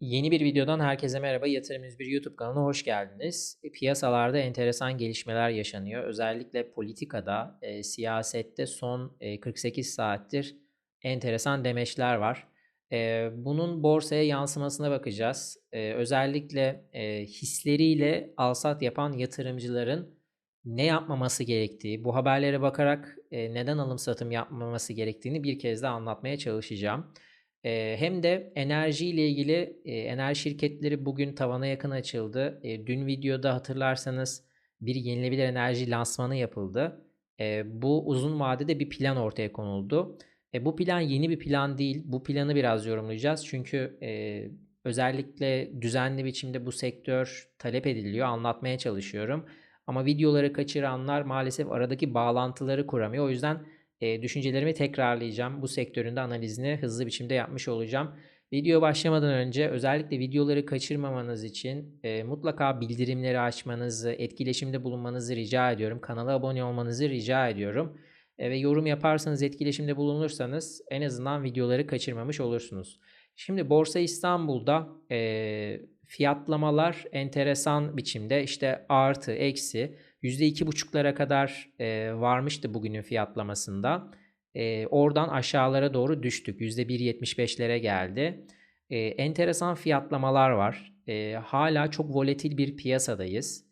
Yeni bir videodan herkese merhaba. Yatırım 101 YouTube kanalına hoş geldiniz. E, Piyasalarda enteresan gelişmeler yaşanıyor. Özellikle politikada, e, siyasette son e, 48 saattir enteresan demeçler var. E, bunun borsaya yansımasına bakacağız. E, özellikle e, hisleriyle alsat yapan yatırımcıların ne yapmaması gerektiği, bu haberlere bakarak e, neden alım satım yapmaması gerektiğini bir kez daha anlatmaya çalışacağım. Hem de enerjiyle ilgili, eee, enerji şirketleri bugün tavana yakın açıldı. Dün videoda hatırlarsanız bir yenilenebilir enerji lansmanı yapıldı. Bu uzun vadede bir plan ortaya konuldu. E, bu plan yeni bir plan değil. Bu planı biraz yorumlayacağız. Çünkü özellikle düzenli biçimde bu sektör talep ediliyor. Anlatmaya çalışıyorum. Ama videoları kaçıranlar maalesef aradaki bağlantıları kuramıyor. O yüzden e, düşüncelerimi tekrarlayacağım. Bu sektörün de analizini hızlı biçimde yapmış olacağım. Video başlamadan önce özellikle videoları kaçırmamanız için e, mutlaka bildirimleri açmanızı, etkileşimde bulunmanızı rica ediyorum. Kanala abone olmanızı rica ediyorum. E, ve yorum yaparsanız, etkileşimde bulunursanız en azından videoları kaçırmamış olursunuz. Şimdi Borsa İstanbul'da e, fiyatlamalar enteresan biçimde işte artı, eksi %2,5'lara kadar e, varmıştı bugünün fiyatlamasında. E, oradan aşağılara doğru düştük. %1.75'lere geldi. E, enteresan fiyatlamalar var. E, hala çok volatil bir piyasadayız.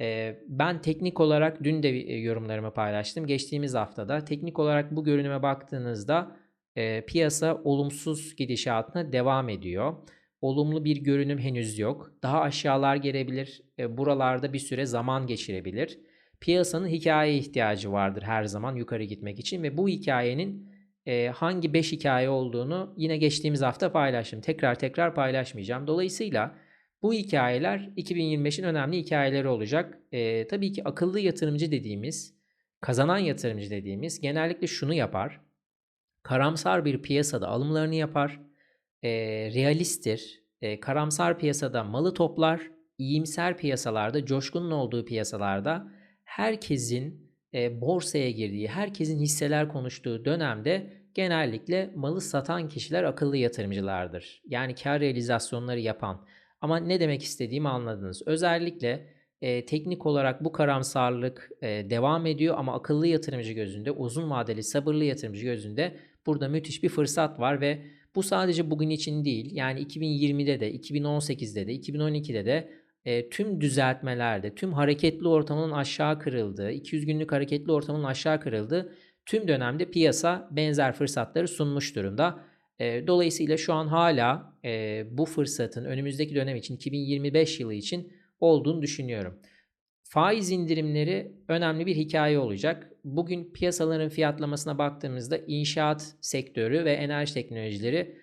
E, ben teknik olarak dün de yorumlarımı paylaştım. Geçtiğimiz haftada teknik olarak bu görünüme baktığınızda e, piyasa olumsuz gidişatına devam ediyor. Olumlu bir görünüm henüz yok. Daha aşağılar gelebilir. E, buralarda bir süre zaman geçirebilir. Piyasanın hikaye ihtiyacı vardır her zaman yukarı gitmek için ve bu hikayenin e, hangi 5 hikaye olduğunu yine geçtiğimiz hafta paylaştım. Tekrar tekrar paylaşmayacağım. Dolayısıyla bu hikayeler 2025'in önemli hikayeleri olacak. E, tabii ki akıllı yatırımcı dediğimiz, kazanan yatırımcı dediğimiz genellikle şunu yapar. Karamsar bir piyasada alımlarını yapar e, realisttir. E, karamsar piyasada malı toplar, iyimser piyasalarda, coşkunun olduğu piyasalarda herkesin e, borsaya girdiği, herkesin hisseler konuştuğu dönemde genellikle malı satan kişiler akıllı yatırımcılardır. Yani kar realizasyonları yapan. Ama ne demek istediğimi anladınız. Özellikle e, teknik olarak bu karamsarlık e, devam ediyor ama akıllı yatırımcı gözünde, uzun vadeli sabırlı yatırımcı gözünde burada müthiş bir fırsat var ve bu sadece bugün için değil. Yani 2020'de de, 2018'de de, 2012'de de e, tüm düzeltmelerde, tüm hareketli ortamın aşağı kırıldığı, 200 günlük hareketli ortamın aşağı kırıldığı tüm dönemde piyasa benzer fırsatları sunmuş durumda. E, dolayısıyla şu an hala e, bu fırsatın önümüzdeki dönem için 2025 yılı için olduğunu düşünüyorum. Faiz indirimleri önemli bir hikaye olacak. Bugün piyasaların fiyatlamasına baktığımızda inşaat sektörü ve enerji teknolojileri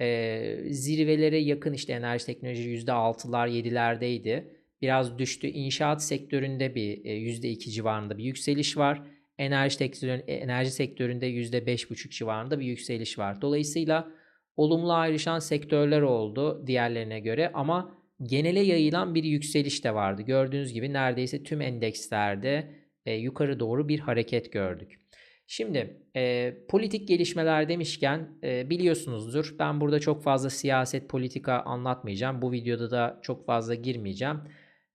e, zirvelere yakın işte enerji teknoloji %6'lar 7'lerdeydi. Biraz düştü. İnşaat sektöründe bir e, %2 civarında bir yükseliş var. Enerji, sektörün, enerji sektöründe %5,5 civarında bir yükseliş var. Dolayısıyla olumlu ayrışan sektörler oldu diğerlerine göre ama genele yayılan bir yükseliş de vardı. Gördüğünüz gibi neredeyse tüm endekslerde e, yukarı doğru bir hareket gördük. Şimdi e, politik gelişmeler demişken e, biliyorsunuzdur ben burada çok fazla siyaset politika anlatmayacağım. Bu videoda da çok fazla girmeyeceğim.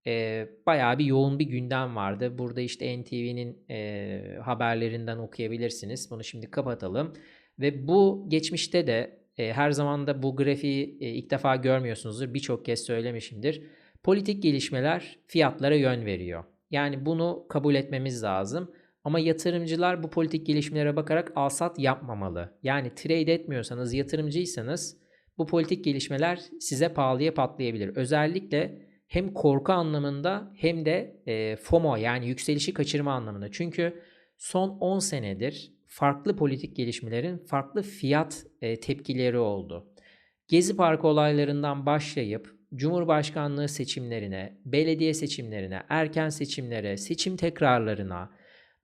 E, bayağı bir yoğun bir gündem vardı. Burada işte NTV'nin e, haberlerinden okuyabilirsiniz. Bunu şimdi kapatalım. Ve bu geçmişte de e, her zaman da bu grafiği e, ilk defa görmüyorsunuzdur. Birçok kez söylemişimdir. Politik gelişmeler fiyatlara yön veriyor. Yani bunu kabul etmemiz lazım. Ama yatırımcılar bu politik gelişmelere bakarak alsat yapmamalı. Yani trade etmiyorsanız, yatırımcıysanız bu politik gelişmeler size pahalıya patlayabilir. Özellikle hem korku anlamında hem de e, FOMO yani yükselişi kaçırma anlamında. Çünkü son 10 senedir farklı politik gelişmelerin farklı fiyat e, tepkileri oldu. Gezi Parkı olaylarından başlayıp Cumhurbaşkanlığı seçimlerine, belediye seçimlerine, erken seçimlere, seçim tekrarlarına,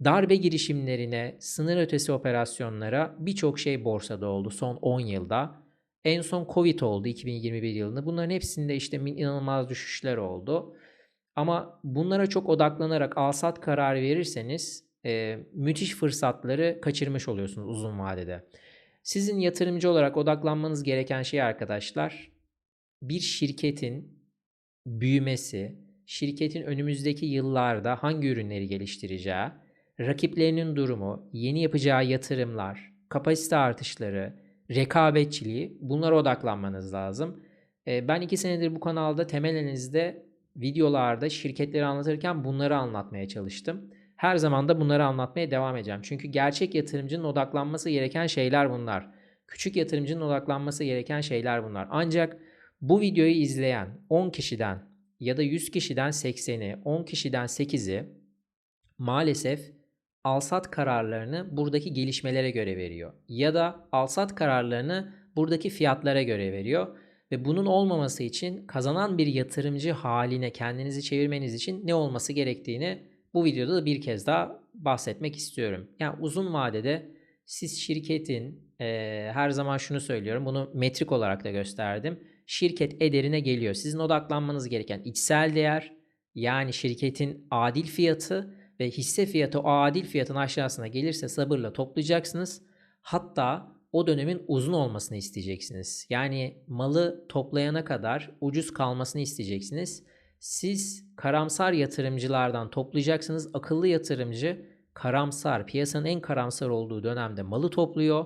darbe girişimlerine, sınır ötesi operasyonlara birçok şey borsada oldu son 10 yılda. En son Covid oldu 2021 yılında. Bunların hepsinde işte inanılmaz düşüşler oldu. Ama bunlara çok odaklanarak alsat kararı verirseniz e, müthiş fırsatları kaçırmış oluyorsunuz uzun vadede. Sizin yatırımcı olarak odaklanmanız gereken şey arkadaşlar bir şirketin büyümesi, şirketin önümüzdeki yıllarda hangi ürünleri geliştireceği, rakiplerinin durumu, yeni yapacağı yatırımlar, kapasite artışları, rekabetçiliği bunlara odaklanmanız lazım. Ee, ben iki senedir bu kanalda temelinizde videolarda şirketleri anlatırken bunları anlatmaya çalıştım. Her zaman da bunları anlatmaya devam edeceğim. Çünkü gerçek yatırımcının odaklanması gereken şeyler bunlar. Küçük yatırımcının odaklanması gereken şeyler bunlar. Ancak bu videoyu izleyen 10 kişiden ya da 100 kişiden 80'i, 10 kişiden 8'i maalesef alsat kararlarını buradaki gelişmelere göre veriyor. Ya da alsat kararlarını buradaki fiyatlara göre veriyor. Ve bunun olmaması için kazanan bir yatırımcı haline kendinizi çevirmeniz için ne olması gerektiğini bu videoda da bir kez daha bahsetmek istiyorum. Yani uzun vadede siz şirketin e, her zaman şunu söylüyorum bunu metrik olarak da gösterdim. Şirket ederine geliyor. Sizin odaklanmanız gereken içsel değer yani şirketin adil fiyatı ve hisse fiyatı o adil fiyatın aşağısına gelirse sabırla toplayacaksınız. Hatta o dönemin uzun olmasını isteyeceksiniz. Yani malı toplayana kadar ucuz kalmasını isteyeceksiniz. Siz karamsar yatırımcılardan toplayacaksınız. Akıllı yatırımcı karamsar, piyasanın en karamsar olduğu dönemde malı topluyor.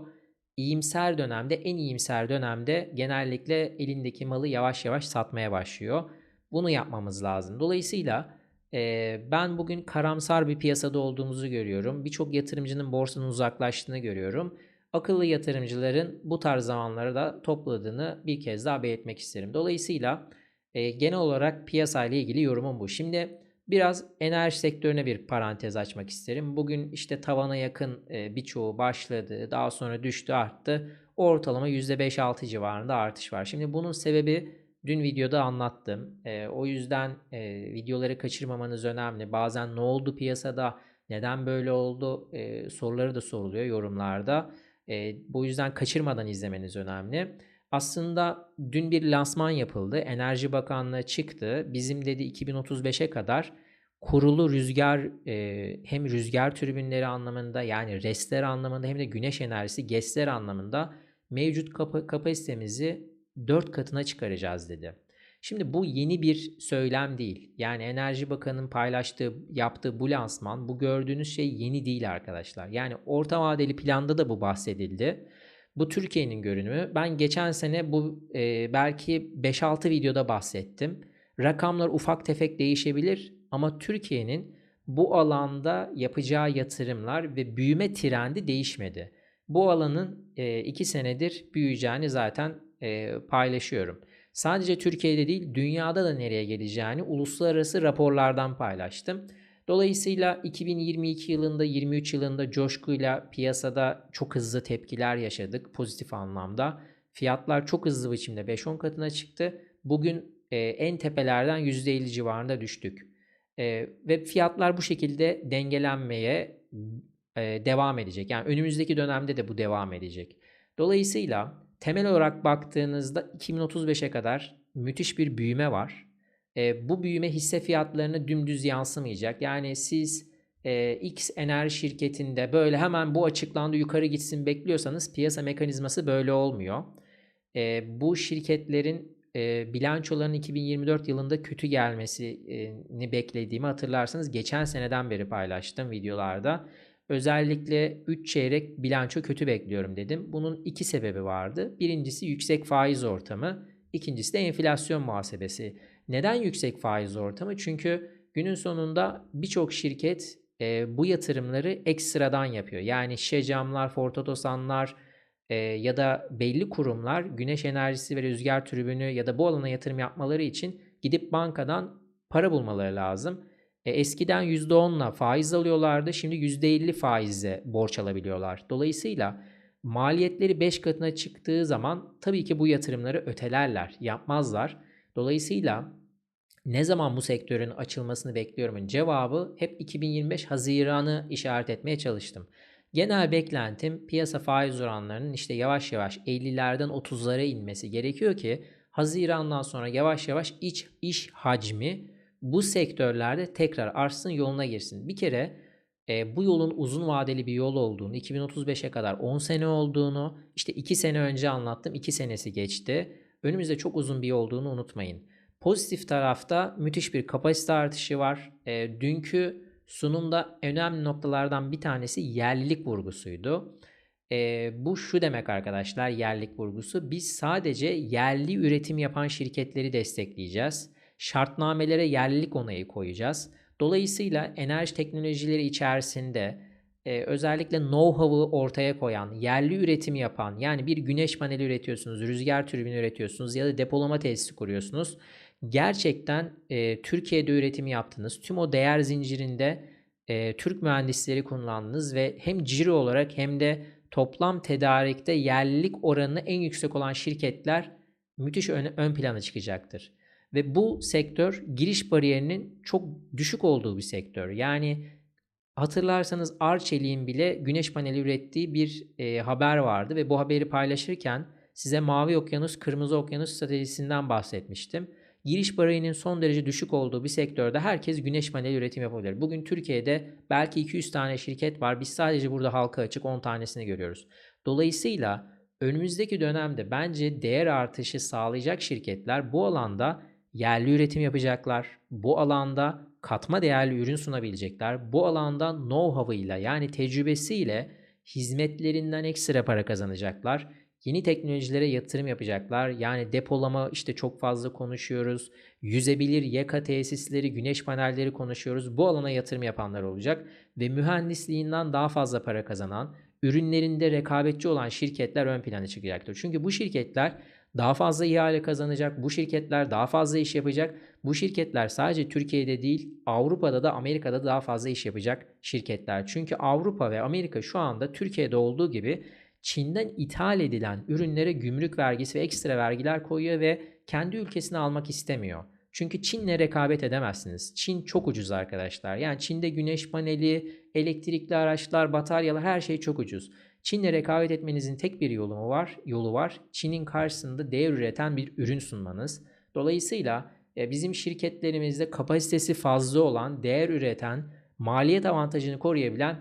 İyimser dönemde, en iyimser dönemde genellikle elindeki malı yavaş yavaş satmaya başlıyor. Bunu yapmamız lazım. Dolayısıyla e, ben bugün karamsar bir piyasada olduğumuzu görüyorum. Birçok yatırımcının borsanın uzaklaştığını görüyorum. Akıllı yatırımcıların bu tarz zamanları da topladığını bir kez daha belirtmek isterim. Dolayısıyla e, genel olarak piyasayla ilgili yorumum bu. Şimdi biraz enerji sektörüne bir parantez açmak isterim. Bugün işte tavana yakın e, birçoğu başladı. Daha sonra düştü arttı. Ortalama %5-6 civarında artış var. Şimdi bunun sebebi dün videoda anlattım. E, o yüzden e, videoları kaçırmamanız önemli. Bazen ne oldu piyasada, neden böyle oldu e, soruları da soruluyor yorumlarda. E, bu yüzden kaçırmadan izlemeniz önemli. Aslında dün bir lansman yapıldı. Enerji Bakanlığı çıktı. Bizim dedi 2035'e kadar kurulu rüzgar e, hem rüzgar türbinleri anlamında yani restler anlamında hem de güneş enerjisi GES'ler anlamında mevcut kap- kapasitemizi 4 katına çıkaracağız dedi. Şimdi bu yeni bir söylem değil. Yani Enerji Bakanı'nın paylaştığı, yaptığı bu lansman, bu gördüğünüz şey yeni değil arkadaşlar. Yani orta vadeli planda da bu bahsedildi. Bu Türkiye'nin görünümü. Ben geçen sene bu e, belki 5-6 videoda bahsettim. Rakamlar ufak tefek değişebilir ama Türkiye'nin bu alanda yapacağı yatırımlar ve büyüme trendi değişmedi. Bu alanın 2 e, senedir büyüyeceğini zaten e, paylaşıyorum. Sadece Türkiye'de değil dünyada da nereye geleceğini uluslararası raporlardan paylaştım. Dolayısıyla 2022 yılında 23 yılında coşkuyla piyasada çok hızlı tepkiler yaşadık pozitif anlamda. Fiyatlar çok hızlı biçimde 5-10 katına çıktı. Bugün e, en tepelerden %50 civarında düştük. E, ve fiyatlar bu şekilde dengelenmeye e, devam edecek. Yani önümüzdeki dönemde de bu devam edecek. Dolayısıyla temel olarak baktığınızda 2035'e kadar müthiş bir büyüme var. E, bu büyüme hisse fiyatlarına dümdüz yansımayacak. Yani siz e, X enerji şirketinde böyle hemen bu açıklandı yukarı gitsin bekliyorsanız piyasa mekanizması böyle olmuyor. E, bu şirketlerin e, bilançoların 2024 yılında kötü gelmesini beklediğimi hatırlarsanız geçen seneden beri paylaştım videolarda. Özellikle 3 çeyrek bilanço kötü bekliyorum dedim. Bunun iki sebebi vardı. Birincisi yüksek faiz ortamı, ikincisi de enflasyon muhasebesi. Neden yüksek faiz ortamı? Çünkü günün sonunda birçok şirket e, bu yatırımları ekstradan yapıyor. Yani şişe camlar, fortotosanlar e, ya da belli kurumlar güneş enerjisi ve rüzgar türbünü ya da bu alana yatırım yapmaları için gidip bankadan para bulmaları lazım. E, eskiden %10'la faiz alıyorlardı. Şimdi %50 faizle borç alabiliyorlar. Dolayısıyla maliyetleri 5 katına çıktığı zaman tabii ki bu yatırımları ötelerler, yapmazlar. Dolayısıyla ne zaman bu sektörün açılmasını bekliyorumun cevabı hep 2025 Haziran'ı işaret etmeye çalıştım. Genel beklentim piyasa faiz oranlarının işte yavaş yavaş 50'lerden 30'lara inmesi gerekiyor ki Haziran'dan sonra yavaş yavaş iç iş hacmi bu sektörlerde tekrar artsın yoluna girsin. Bir kere e, bu yolun uzun vadeli bir yol olduğunu, 2035'e kadar 10 sene olduğunu, işte 2 sene önce anlattım, 2 senesi geçti. önümüzde çok uzun bir yol olduğunu unutmayın. Pozitif tarafta müthiş bir kapasite artışı var. E, dünkü sunumda önemli noktalardan bir tanesi yerlilik vurgusuydu. E, bu şu demek arkadaşlar yerlilik vurgusu. Biz sadece yerli üretim yapan şirketleri destekleyeceğiz. Şartnamelere yerlilik onayı koyacağız. Dolayısıyla enerji teknolojileri içerisinde e, özellikle know-how'ı ortaya koyan, yerli üretim yapan yani bir güneş paneli üretiyorsunuz, rüzgar türbini üretiyorsunuz ya da depolama tesisi kuruyorsunuz. Gerçekten e, Türkiye'de üretim yaptınız. Tüm o değer zincirinde e, Türk mühendisleri kullandınız ve hem ciro olarak hem de toplam tedarikte yerlilik oranı en yüksek olan şirketler müthiş ön, ön plana çıkacaktır. Ve bu sektör giriş bariyerinin çok düşük olduğu bir sektör. Yani hatırlarsanız Arçelik'in bile güneş paneli ürettiği bir e, haber vardı ve bu haberi paylaşırken size Mavi Okyanus, Kırmızı Okyanus stratejisinden bahsetmiştim. Giriş bariyerinin son derece düşük olduğu bir sektörde herkes güneş paneli üretim yapabilir. Bugün Türkiye'de belki 200 tane şirket var. Biz sadece burada halka açık 10 tanesini görüyoruz. Dolayısıyla önümüzdeki dönemde bence değer artışı sağlayacak şirketler bu alanda yerli üretim yapacaklar. Bu alanda katma değerli ürün sunabilecekler. Bu alanda know-how'ıyla yani tecrübesiyle hizmetlerinden ekstra para kazanacaklar. Yeni teknolojilere yatırım yapacaklar. Yani depolama işte çok fazla konuşuyoruz. Yüzebilir yaka tesisleri, güneş panelleri konuşuyoruz. Bu alana yatırım yapanlar olacak ve mühendisliğinden daha fazla para kazanan, ürünlerinde rekabetçi olan şirketler ön plana çıkacaktır. Çünkü bu şirketler daha fazla ihale kazanacak. Bu şirketler daha fazla iş yapacak. Bu şirketler sadece Türkiye'de değil, Avrupa'da da Amerika'da daha fazla iş yapacak şirketler. Çünkü Avrupa ve Amerika şu anda Türkiye'de olduğu gibi Çin'den ithal edilen ürünlere gümrük vergisi ve ekstra vergiler koyuyor ve kendi ülkesine almak istemiyor. Çünkü Çin'le rekabet edemezsiniz. Çin çok ucuz arkadaşlar. Yani Çin'de güneş paneli, elektrikli araçlar, bataryalar her şey çok ucuz. Çin'le rekabet etmenizin tek bir yolu var? Yolu var. Çin'in karşısında değer üreten bir ürün sunmanız. Dolayısıyla e, bizim şirketlerimizde kapasitesi fazla olan, değer üreten, maliyet avantajını koruyabilen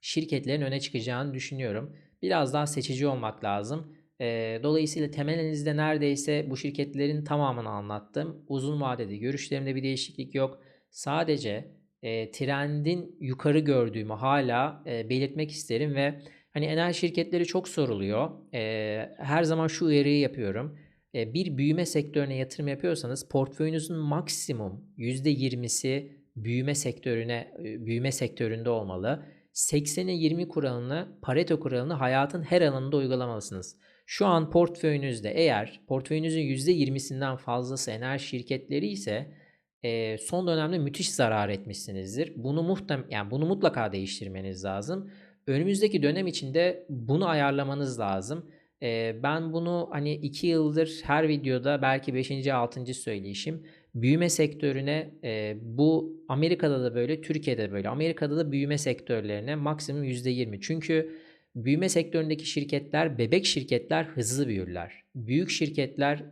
şirketlerin öne çıkacağını düşünüyorum. Biraz daha seçici olmak lazım. E, dolayısıyla temelinizde neredeyse bu şirketlerin tamamını anlattım. Uzun vadede görüşlerimde bir değişiklik yok. Sadece e, trendin yukarı gördüğümü hala belirtmek isterim ve Hani enerji şirketleri çok soruluyor. E, her zaman şu uyarıyı yapıyorum. E, bir büyüme sektörüne yatırım yapıyorsanız portföyünüzün maksimum %20'si büyüme sektörüne büyüme sektöründe olmalı. 80'e 20 kuralını, Pareto kuralını hayatın her alanında uygulamalısınız. Şu an portföyünüzde eğer portföyünüzün %20'sinden fazlası enerji şirketleri ise e, son dönemde müthiş zarar etmişsinizdir. Bunu muhtem yani bunu mutlaka değiştirmeniz lazım. Önümüzdeki dönem içinde bunu ayarlamanız lazım. Ee, ben bunu hani 2 yıldır her videoda belki 5. 6. söyleyişim büyüme sektörüne e, bu Amerika'da da böyle Türkiye'de de böyle Amerika'da da büyüme sektörlerine maksimum %20 çünkü büyüme sektöründeki şirketler bebek şirketler hızlı büyürler büyük şirketler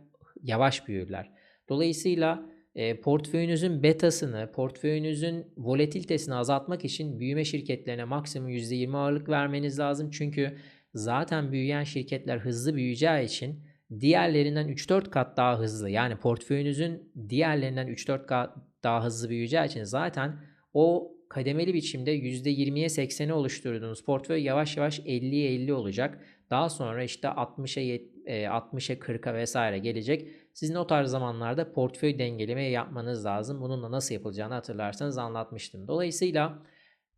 yavaş büyürler dolayısıyla e, portföyünüzün betasını, portföyünüzün volatilitesini azaltmak için büyüme şirketlerine maksimum %20 ağırlık vermeniz lazım. Çünkü zaten büyüyen şirketler hızlı büyüyeceği için diğerlerinden 3-4 kat daha hızlı yani portföyünüzün diğerlerinden 3-4 kat daha hızlı büyüyeceği için zaten o kademeli biçimde %20'ye 80'e oluşturduğunuz portföy yavaş yavaş 50'ye 50 olacak. Daha sonra işte 60'a 60'a 40'a vesaire gelecek. Sizin o tarz zamanlarda portföy dengeleme yapmanız lazım. Bunun da nasıl yapılacağını hatırlarsanız anlatmıştım. Dolayısıyla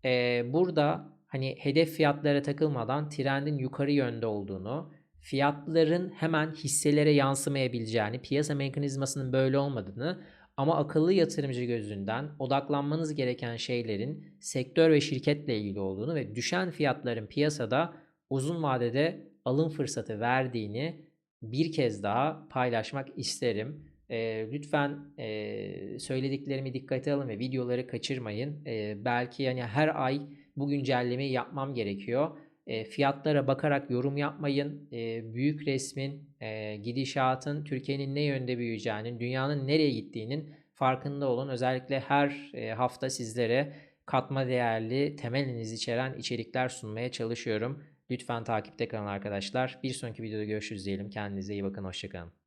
e, burada hani hedef fiyatlara takılmadan trendin yukarı yönde olduğunu, fiyatların hemen hisselere yansımayabileceğini, piyasa mekanizmasının böyle olmadığını ama akıllı yatırımcı gözünden odaklanmanız gereken şeylerin sektör ve şirketle ilgili olduğunu ve düşen fiyatların piyasada uzun vadede alım fırsatı verdiğini bir kez daha paylaşmak isterim. E, lütfen e, söylediklerimi dikkate alın ve videoları kaçırmayın. E, belki yani her ay bu güncellemeyi yapmam gerekiyor. E, fiyatlara bakarak yorum yapmayın. E, büyük resmin, e, gidişatın, Türkiye'nin ne yönde büyüyeceğinin, dünyanın nereye gittiğinin farkında olun. Özellikle her e, hafta sizlere katma değerli, temeliniz içeren içerikler sunmaya çalışıyorum. Lütfen takipte kalın arkadaşlar. Bir sonraki videoda görüşürüz diyelim. Kendinize iyi bakın. Hoşçakalın.